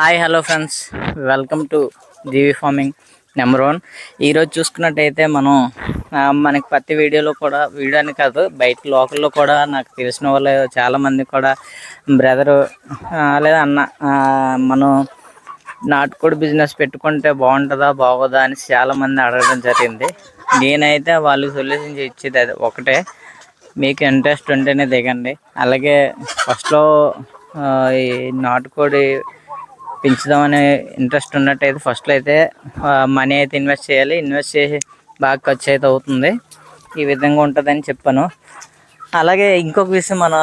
Hi hello friends. Welcome to G V farming number one. ఈరోజు చూసుకున్నట్టయితే మనం మనకి ప్రతి వీడియోలో కూడా వీడియో అని కాదు బయట లోకల్లో కూడా నాకు తెలిసిన వాళ్ళు చాలామంది కూడా బ్రదరు లేదా అన్న మనం నాటుకోడి బిజినెస్ పెట్టుకుంటే బాగుంటుందా బాగోదా అని చాలామంది అడగడం జరిగింది. నేనైతే వాళ్ళకి సొల్యూషన్ ఇచ్చేది అది ఒకటే. మీకు ఇంట్రెస్ట్ ఉంటేనే దిగండి. అలాగే ఫస్ట్లో ఈ నాటుకోడి పెంచుదామనే ఇంట్రెస్ట్ ఉన్నట్టయితే ఫస్ట్లో అయితే మనీ అయితే ఇన్వెస్ట్ చేయాలి. ఇన్వెస్ట్ చేసి బాగా ఖర్చు అయితే అవుతుంది. ఈ విధంగా ఉంటుందని చెప్పాను. అలాగే ఇంకొక విషయం మన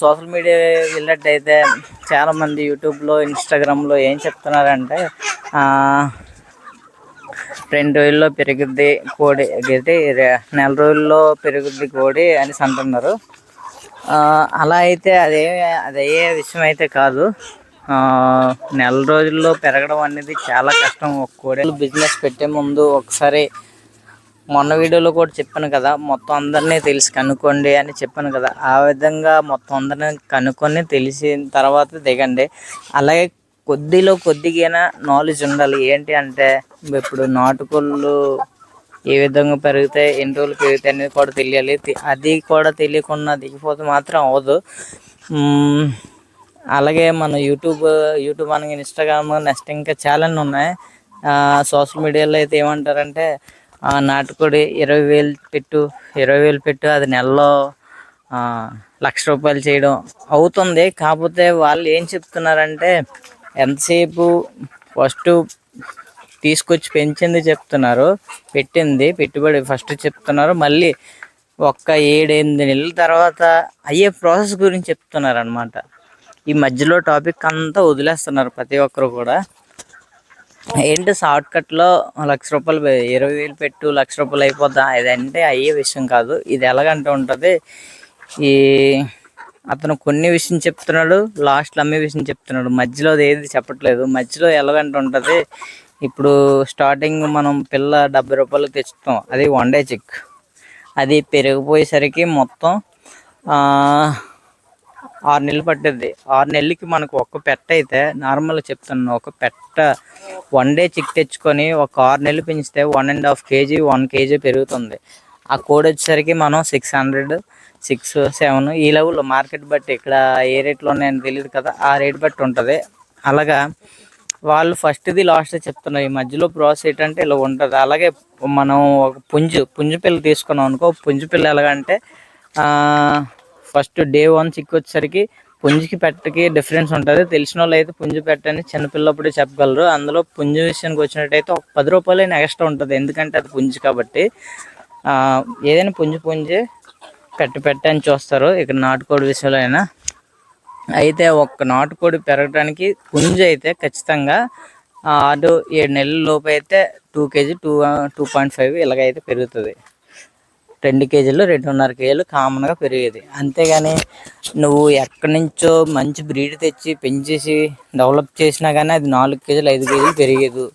సోషల్ మీడియా వెళ్ళినట్టయితే చాలామంది యూట్యూబ్లో ఇన్స్టాగ్రామ్లో ఏం చెప్తున్నారంటే రెండు రోజుల్లో పెరుగుద్ది కోడి అయితే నెల రోజుల్లో పెరుగుద్ది కోడి అని అంటున్నారు. అలా అయితే అదే అదే విషయం అయితే కాదు. నెల రోజుల్లో పెరగడం అనేది చాలా కష్టం. ఒక కోడి బిజినెస్ పెట్టే ముందు ఒకసారి మొన్న వీడియోలో కూడా చెప్పాను కదా మొత్తం అందరినీ తెలిసి కనుక్కోండి అని చెప్పాను కదా. ఆ విధంగా మొత్తం అందరినీ కనుక్కొని తెలిసిన తర్వాత దిగండి. అలాగే కొద్దిలో కొద్దిగైనా నాలెడ్జ్ ఉండాలి. ఏంటి అంటే ఇప్పుడు నాటుకోళ్ళు ఏ విధంగా పెరుగుతాయి ఎన్ని రోజులు పెరుగుతాయి అనేది కూడా తెలియాలి. అది కూడా తెలియకుండా దిగిపోతే మాత్రం అవ్వదు. అలాగే మన యూట్యూబ్ యూట్యూబ్ మనకి ఇన్స్టాగ్రామ్ నెక్స్ట్ ఇంకా చాలా ఉన్నాయి. సోషల్ మీడియాలో అయితే ఏమంటారంటే నాటుకోడి ఇరవై వేలు పెట్టు ఇరవై వేలు పెట్టు అది నెలలో లక్ష రూపాయలు చేయడం అవుతుంది. కాకపోతే వాళ్ళు ఏం చెప్తున్నారంటే ఎంతసేపు ఫస్ట్ తీసుకొచ్చి పెంచింది చెప్తున్నారు. పెట్టింది పెట్టుబడి ఫస్ట్ చెప్తున్నారు. మళ్ళీ ఒక్క ఏడెనిమిది నెలల తర్వాత అయ్యే ప్రాసెస్ గురించి చెప్తున్నారు అనమాట ఈ మధ్యలో టాపిక్ అంతా వదిలేస్తున్నారు ప్రతి ఒక్కరు కూడా. ఏంటి షార్ట్ కట్లో లక్ష రూపాయలు ఇరవై వేలు పెట్టు లక్ష రూపాయలు అయిపోద్దా? ఇదంటే అయ్యే విషయం కాదు. ఇది ఎలాగంటే ఉంటుంది ఈ అతను కొన్ని విషయం చెప్తున్నాడు లాస్ట్లో అమ్మే విషయం చెప్తున్నాడు. మధ్యలో అది ఏది చెప్పట్లేదు. మధ్యలో ఎలాగంటే ఉంటుంది ఇప్పుడు స్టార్టింగ్ మనం పిల్ల డెబ్బై రూపాయలు తెచ్చుతాం. అది వన్ డే చిక్ అది పెరిగిపోయేసరికి మొత్తం ఆరు నెలలు పట్టుద్ది. ఆరు నెలలకి మనకు ఒక పెట్ట అయితే నార్మల్గా చెప్తున్నాను ఒక పెట్ట వన్ డే చిక్ తెచ్చుకొని ఒక ఆరు నెలలు పెంచితే one and half KG one KG పెరుగుతుంది. ఆ కోడ్ వచ్చేసరికి మనం సిక్స్ హండ్రెడ్ సిక్స్ సెవెన్ ఈ లెవెల్లో మార్కెట్ బట్టి ఇక్కడ ఏ రేట్లో ఉన్నాయని తెలియదు కదా ఆ రేట్ బట్టి ఉంటుంది. అలాగా వాళ్ళు ఫస్ట్ది లాస్ట్ చెప్తున్నారు. ఈ మధ్యలో ప్రాసెస్ ఏంటంటే ఇలా ఉంటుంది. అలాగే మనం ఒక పుంజు పుంజు పిల్ల తీసుకున్నాం అనుకో పుంజు పిల్ల ఎలాగంటే ఫస్ట్ డే వన్ చిక్ వచ్చేసరికి పుంజుకి పెట్టకి డిఫరెన్స్ ఉంటుంది. తెలిసిన వాళ్ళు అయితే పుంజు పెట్టని చిన్నపిల్లప్పుడే చెప్పగలరు. అందులో పుంజు విషయానికి వచ్చినట్టయితే ఒక పది రూపాయలు ఎక్స్ట్రా ఉంటుంది. ఎందుకంటే అది పుంజు కాబట్టి. ఏదైనా పుంజు పుంజే పెట్ట పెట్ట అని చూస్తారు. ఇక్కడ నాటుకోడి విషయంలో అయినా అయితే ఒక్క నాటుకోడి పెరగడానికి పుంజు అయితే ఖచ్చితంగా ఆరు ఏడు నెలల లోపు అయితే two KG two two point five ఇలాగైతే పెరుగుతుంది. రెండు కేజీలు రెండున్నర కేజీలు కామన్గా పెరిగేది. అంతేగాని నువ్వు ఎక్కడి నుంచో మంచి బ్రీడ్ తెచ్చి పెంచేసి డెవలప్ చేసినా కానీ అది నాలుగు కేజీలు ఐదు కేజీలు పెరిగేది.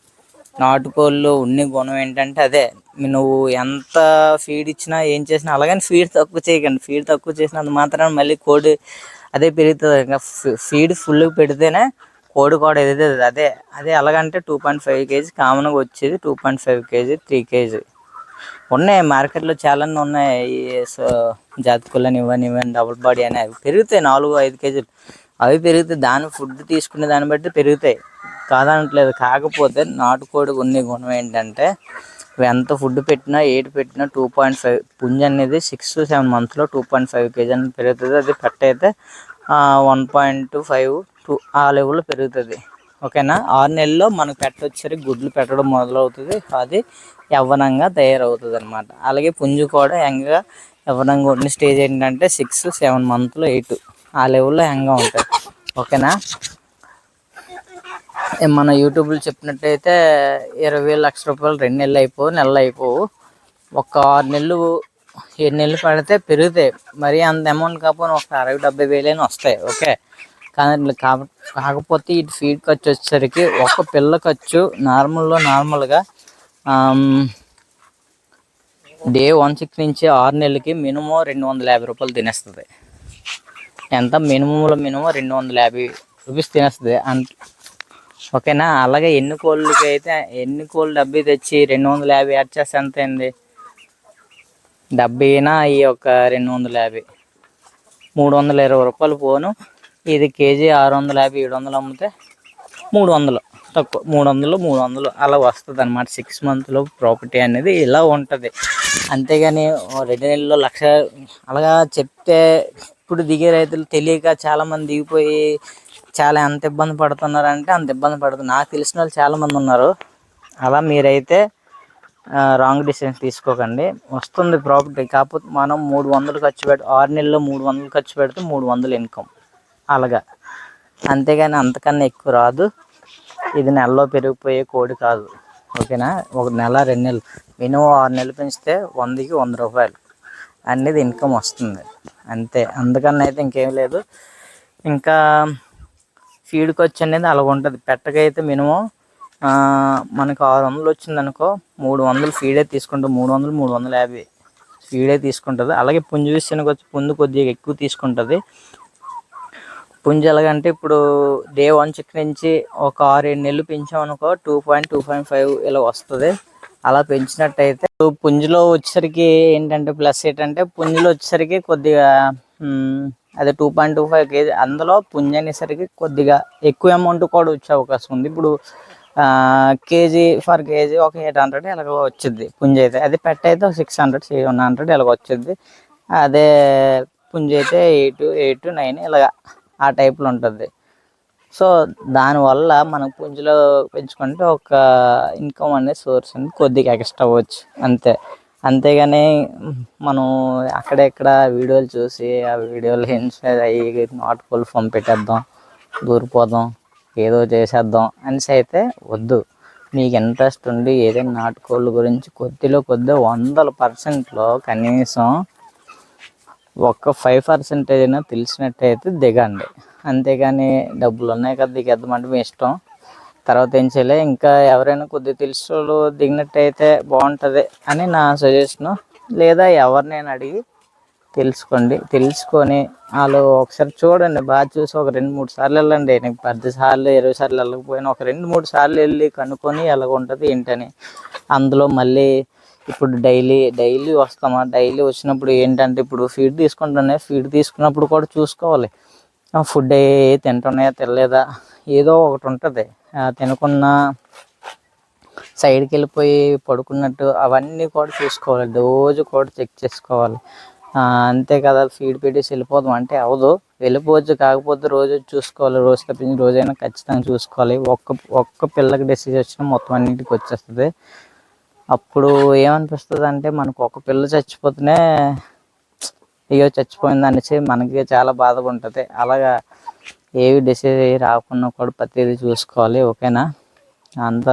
నాటుకోళ్ళు ఉన్ని గుణం ఏంటంటే అదే నువ్వు ఎంత ఫీడ్ ఇచ్చినా ఏం చేసినా అలాగని ఫీడ్ తక్కువ చేయకండి. ఫీడ్ తక్కువ చేసినంత మాత్రం మళ్ళీ కోడి అదే పెరుగుతుంది. ఇంకా ఫీడ్ ఫుల్గా పెడితేనే కోడి కూడా ఎదుగుతుంది అదే అదే ఎలాగంటే టూ పాయింట్ ఫైవ్ కేజీ కామన్గా వచ్చేది. Two point five KG three KG. ఉన్నాయి మార్కెట్లో చాలా ఉన్నాయి. సో జాతకులని ఇవ్వని ఇవ్వని డబుల్ బాడీ అని అవి పెరుగుతాయి నాలుగు ఐదు కేజీలు. అవి పెరుగుతాయి దాని ఫుడ్ తీసుకునే దాన్ని బట్టి పెరుగుతాయి. కాదనట్లేదు కాకపోతే నాటుకోడి కొన్ని గుణం ఏంటంటే ఎంత ఫుడ్ పెట్టినా ఏటి పెట్టినా టూ పాయింట్ ఫైవ్ పుంజ అనేది సిక్స్ టు సెవెన్ మంత్స్లో టూ పాయింట్ ఫైవ్ కేజీ అని పెరుగుతుంది. అది పెట్ట అయితే వన్ పాయింట్ ఫైవ్ టూ ఆ లెవెల్లో పెరుగుతుంది. ఓకేనా? ఆరు నెలల్లో మనకు పెట్ట వచ్చేసరికి గుడ్లు పెట్టడం మొదలవుతుంది. అది యవ్వనంగా తయారవుతుంది అనమాట అలాగే పుంజు కూడా యంగ్గా యవ్వనంగా ఉండే స్టేజ్ ఏంటంటే సిక్స్ సెవెన్ మంత్లు ఎయిట్. ఆ లెవెల్లో యంగ్గా ఉంటుంది ఓకేనా? మన యూట్యూబ్లో చెప్పినట్టయితే ఇరవై వేలు లక్ష రూపాయలు రెండు నెలలు అయిపోవు నెలలు అయిపోవు. ఒక ఆరు నెలలు ఏడు నెలలు పడితే పెరుగుతాయి. మరి అంత అమౌంట్ కాకపోతే ఒక అరవై డెబ్బై వేలైనా వస్తాయి. ఓకే? కానీ కాకపోతే ఇటు ఫీడ్ ఖర్చు వచ్చేసరికి ఒక పిల్ల ఖర్చు నార్మల్లో నార్మల్గా డే వన్ సిక్స్ నుంచి ఆరు నెలలకి మినిమం రెండు వందల యాభై రూపాయలు తినేస్తుంది. ఎంత? మినిమంలో మినిమం రెండు వందల యాభై రూపీస్ తినేస్తుంది. అంత ఓకేనా? అలాగే ఎన్ని కోళ్ళకి అయితే ఎన్ని కోళ్ళు డబ్బీ తెచ్చి రెండు వందల యాభై యాడ్ చేస్తే ఎంత అయింది? డబ్బీనా ఈ ఒక రెండు వందల యాభై. మూడు వందల ఇరవై రూపాయలు పోను. ఇది కేజీ ఆరు వందల యాభై ఏడు వందలు అమ్మితే మూడు వందలు తక్కువ మూడు వందలు మూడు వందలు అలా వస్తుంది అనమాట సిక్స్ మంత్లో ప్రాపర్టీ అనేది ఇలా ఉంటుంది. అంతేగాని రెండు నెలల్లో లక్ష అలాగా చెప్తే ఇప్పుడు దిగే రైతులు తెలియక చాలామంది దిగిపోయి చాలా ఎంత ఇబ్బంది పడుతున్నారంటే అంత ఇబ్బంది పడుతున్నారు. నాకు తెలిసిన వాళ్ళు చాలామంది ఉన్నారు. అలా మీరైతే రాంగ్ డిసిషన్ తీసుకోకండి. వస్తుంది ప్రాపర్టీ కాకపోతే మనం మూడు వందలు ఖర్చు పెట్టి ఆరు నెలల్లో మూడు వందలు ఖర్చు పెడితే మూడు వందలు ఇన్కమ్ అలాగా. అంతేగాని అంతకన్నా ఎక్కువ రాదు. ఇది నెలలో పెరిగిపోయే కోడి కాదు. ఓకేనా? ఒక నెల రెండు నెలలు. మినిమం ఆరు నెలలు పెంచితే వందకి వంద రూపాయలు. అనేది ఇన్కమ్ వస్తుంది. అంతే. అందుకన్నా అయితే ఇంకేం లేదు. ఇంకా ఫీడ్ ఖర్చు అనేది అలాగ ఉంటుంది. పెట్టకైతే మినిమం మనకు ఆరు వందలు వచ్చిందనుకో మూడు వందలు ఫీడే తీసుకుంటాం. మూడు వందలు మూడు వందల యాభై ఫీడే తీసుకుంటుంది. అలాగే పుంజు విషయానికి వచ్చి పుంజు కొద్దిగా ఎక్కువ తీసుకుంటుంది. పుంజు ఎలాగంటే ఇప్పుడు డే వన్ చిక్ నుంచి ఒక ఆరు ఏడు నెలలు పెంచామనుకో two point two point five ఇలా వస్తుంది. అలా పెంచినట్టయితే ఇప్పుడు పుంజులో వచ్చేసరికి ఏంటంటే ప్లస్ ఏంటంటే పుంజులో వచ్చేసరికి కొద్దిగా అదే two point two five KG అందులో పుంజ అనేసరికి కొద్దిగా ఎక్కువ అమౌంట్ కూడా వచ్చే అవకాశం ఉంది. ఇప్పుడు కేజీ ఫర్ కేజీ ఒక ఎయిట్ హండ్రెడ్ ఇలాగ వచ్చింది పుంజ అయితే. అదే పెట్ట అయితే సిక్స్ హండ్రెడ్ సెవెన్ హండ్రెడ్ ఇలాగ వచ్చింది అదే పుంజ అయితే ఎయిట్ ఎయిట్ నైన్ ఇలాగా ఆ టైప్లో ఉంటుంది. సో దానివల్ల మనం పుంజులో పెంచుకుంటే ఒక ఇన్కమ్ అనేది సోర్స్ అనేది కొద్దిగా ఎక్స్ట్రా అవ్వచ్చు. అంతే. అంతేగాని మనం అక్కడెక్కడ వీడియోలు చూసి ఆ వీడియోలు ఇన్స్పైర్ అయ్యి నాటుకోళ్ళు ఫోన్ పెట్టేద్దాం దూరిపోదాం ఏదో చేసేద్దాం అనేసి అయితే వద్దు. మీకు ఇంట్రెస్ట్ ఉండి ఏదైనా నాటుకోళ్ళ గురించి కొద్దిలో కొద్ది వందల పర్సెంట్లో కనీసం ఒక్క ఫైవ్ పర్సెంటేజ్ అయినా తెలిసినట్టయితే దిగండి. అంతేగాని డబ్బులు ఉన్నాయి కదా దిగేద్దామంటే మీ ఇష్టం. తర్వాత ఏం చేయలే ఇంకా ఎవరైనా కొద్దిగా తెలిసిన వాళ్ళు దిగినట్టయితే బాగుంటుంది అని నా సజెషను లేదా ఎవరినైనా అడిగి తెలుసుకోండి. తెలుసుకొని వాళ్ళు ఒకసారి చూడండి. బాగా చూసి ఒక రెండు మూడు సార్లు వెళ్ళండి. నీకు పది సార్లు ఇరవై సార్లు వెళ్ళకపోయినా ఒక రెండు మూడు సార్లు వెళ్ళి కనుక్కొని ఎలాగ ఉంటుంది ఏంటని. అందులో మళ్ళీ ఇప్పుడు డైలీ డైలీ వస్తామా? డైలీ వచ్చినప్పుడు ఏంటంటే ఇప్పుడు ఫీడ్ తీసుకుంటున్నాయి ఫీడ్ తీసుకున్నప్పుడు కూడా చూసుకోవాలి. ఫుడ్ ఏ తింటున్నాయా తినలేదా? ఏదో ఒకటి ఉంటుంది. తినకున్నా సైడ్కి వెళ్ళిపోయి పడుకున్నట్టు అవన్నీ కూడా చూసుకోవాలి. రోజు కూడా చెక్ చేసుకోవాలి. అంతే కదా ఫీడ్ పెట్టేసి వెళ్ళిపోదాం. అంటే అవదు. వెళ్ళిపోవచ్చు కాకపోతే రోజు చూసుకోవాలి. రోజు తప్పించి రోజైనా ఖచ్చితంగా చూసుకోవాలి. ఒక్క ఒక్క పిల్లకి డిసీజ్ వచ్చినా మొత్తం అన్నింటికి వచ్చేస్తుంది. అప్పుడు ఏమనిపిస్తుంది అంటే మనకు ఒక పిల్ల చచ్చిపోతేనే అయ్యో చచ్చిపోయింది అనేసి మనకి చాలా బాధగా ఉంటుంది అలాగా ఏవి డిసీజ్ అయ్యి రాకుండా కూడా ప్రతిదీ చూసుకోవాలి ఓకేనా? అంత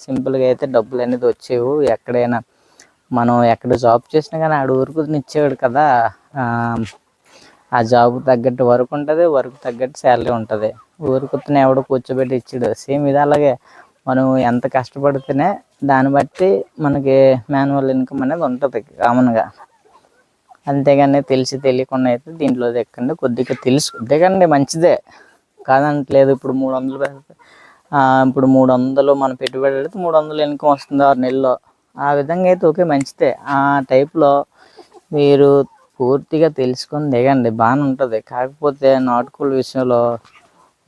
సింపుల్గా అయితే డబ్బులు అనేది వచ్చేవు. ఎక్కడైనా మనం ఎక్కడ జాబ్ చేసినా కానీ ఆడు ఊరుకు ఇచ్చేవాడు కదా. ఆ, ఆ జాబ్ తగ్గట్టు వర్క్ ఉంటుంది వర్క్ తగ్గట్టు శాలరీ ఉంటుంది. ఊరుకుతున్న ఎవడో కూర్చోబెట్టి ఇచ్చాడు. సేమ్ ఇది అలాగే. మనం ఎంత కష్టపడితేనే దాన్ని బట్టి మనకి మాన్యువల్ ఇన్కమ్ అనేది ఉంటుంది కామన్గా. అంతేగాని తెలిసి తెలియకుండా అయితే దీంట్లో ఎక్కండి కొద్దిగా తెలుసు. దిగండి మంచిదే. కాదంటలేదు ఇప్పుడు మూడు వందలు పెడితే ఇప్పుడు మూడు వందలు మన పెట్టుబడి పెడితే మూడు వందలు ఇన్కమ్ వస్తుంది ఆరు నెలల్లో ఆ విధంగా అయితే ఓకే మంచిదే. ఆ టైప్లో మీరు పూర్తిగా తెలుసుకొని దిగండి బాగానే ఉంటుంది. కాకపోతే నాటుకోళ్ళ విషయంలో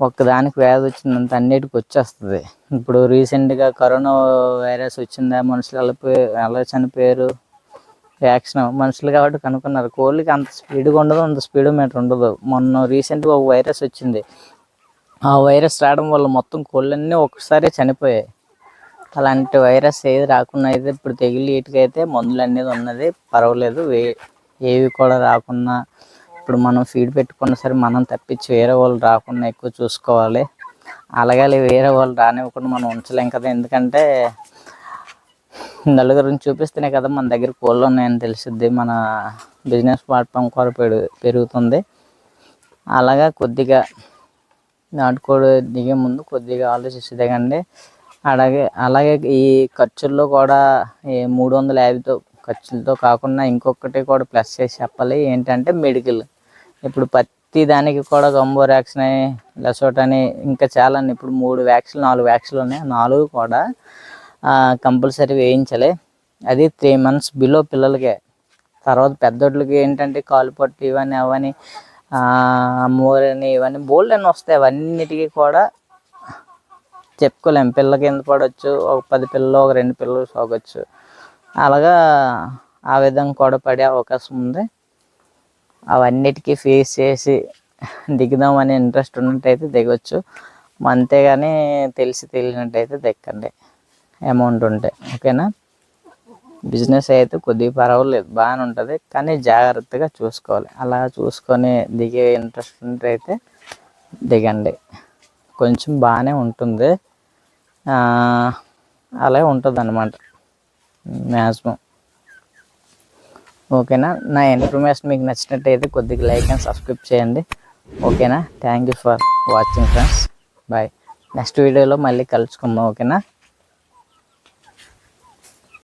ఒక్కదానికి వ్యాధి వచ్చినంత అన్నిటికి వచ్చేస్తుంది. ఇప్పుడు రీసెంట్గా కరోనా వైరస్ వచ్చిందా మనుషులు ఎలా పోయి- ఎలా చనిపోయారు వ్యాక్సిన్ మనుషులు కాబట్టి కనుక్కున్నారు. కోళ్ళకి అంత స్పీడ్గా ఉండదు అంత స్పీడ్ మీటర్ ఉండదు. మొన్న రీసెంట్గా ఒక వైరస్ వచ్చింది. ఆ వైరస్ రావడం వల్ల మొత్తం కోళ్ళన్నీ ఒకసారి చనిపోయాయి. అలాంటి వైరస్ ఏది రాకుండా అయితే ఇప్పుడు తెగిలి ఇటుకైతే మందులు అనేది ఉన్నది. పర్వాలేదు వే- ఏవి కూడా రాకుండా ఇప్పుడు మనం ఫీడ్ పెట్టుకున్న సరే మనం తప్పించి వేరే వాళ్ళు రాకుండా ఎక్కువ చూసుకోవాలి. అలాగే వేరే వాళ్ళు రానివ్వకుండా మనం ఉంచలేం కదా. ఎందుకంటే నలుగురిని చూపిస్తేనే కదా మన దగ్గర కోళ్ళు ఉన్నాయని తెలిసిద్ది. మన బిజినెస్ ప్లాట్ఫామ్ కూడా పెరు పెరుగుతుంది. అలాగా కొద్దిగా నాటుకోడి దిగే ముందు కొద్దిగా ఆలోచించి దిగండి అలాగే అలాగే ఈ ఖర్చుల్లో కూడా ఈ మూడు వందల యాభైతో ఖర్చులతో కాకుండా ఇంకొకటి కూడా ప్లస్ చేసి చెప్పాలి. ఏంటంటే మెడికల్. ఇప్పుడు ప్రతి దానికి కూడా గంబో వ్యాక్సిన్ అని లెసోట్ అని ఇంకా చాలా ఇప్పుడు మూడు వ్యాక్సిన్ నాలుగు వ్యాక్సిన్లు ఉన్నాయి. నాలుగు కూడా కంపల్సరీ వేయించాలి. అది త్రీ మంత్స్ బిలో పిల్లలకే. తర్వాత పెద్దోళ్ళకి ఏంటంటే కాలు పట్టు ఇవన్నీ అవన్నీ మోరని ఇవన్నీ బోల్డ్ అని వస్తాయి. అవన్నిటికీ కూడా చెప్పుకోలేము పిల్ల కింద పడవచ్చు ఒక పది పిల్లలు ఒక రెండు పిల్లలు సోకొచ్చు అలాగా ఆ విధంగా కూడా పడే అవకాశం ఉంది. అవన్నిటికీ ఫేస్ చేసి దిగుదాం అనే ఇంట్రెస్ట్ ఉన్నట్టయితే దిగొచ్చు. అంతేగాని తెలిసి తెలియనట్టయితే దిక్కండి అమౌంట్ ఉంటే. ఓకేనా? బిజినెస్ అయితే కొద్దిగా పర్వాలేదు. బాగానే ఉంటుంది. కానీ జాగ్రత్తగా చూసుకోవాలి. అలా చూసుకొని దిగే ఇంట్రెస్ట్ ఉంటే దిగండి. కొంచెం బాగానే ఉంటుంది. అలా అలాగే ఉంటుంది అన్నమాట మ్యాక్సిమం. ఓకేనా? నా ఇన్ఫర్మేషన్ మీకు నచ్చినట్టయితే కొద్దిగా లైక్ అండ్ సబ్స్క్రైబ్ చేయండి. ఓకేనా? Thank you for watching friends. Bye. Next వీడియోలో మళ్ళీ కలుసుకుందాం. ఓకేనా?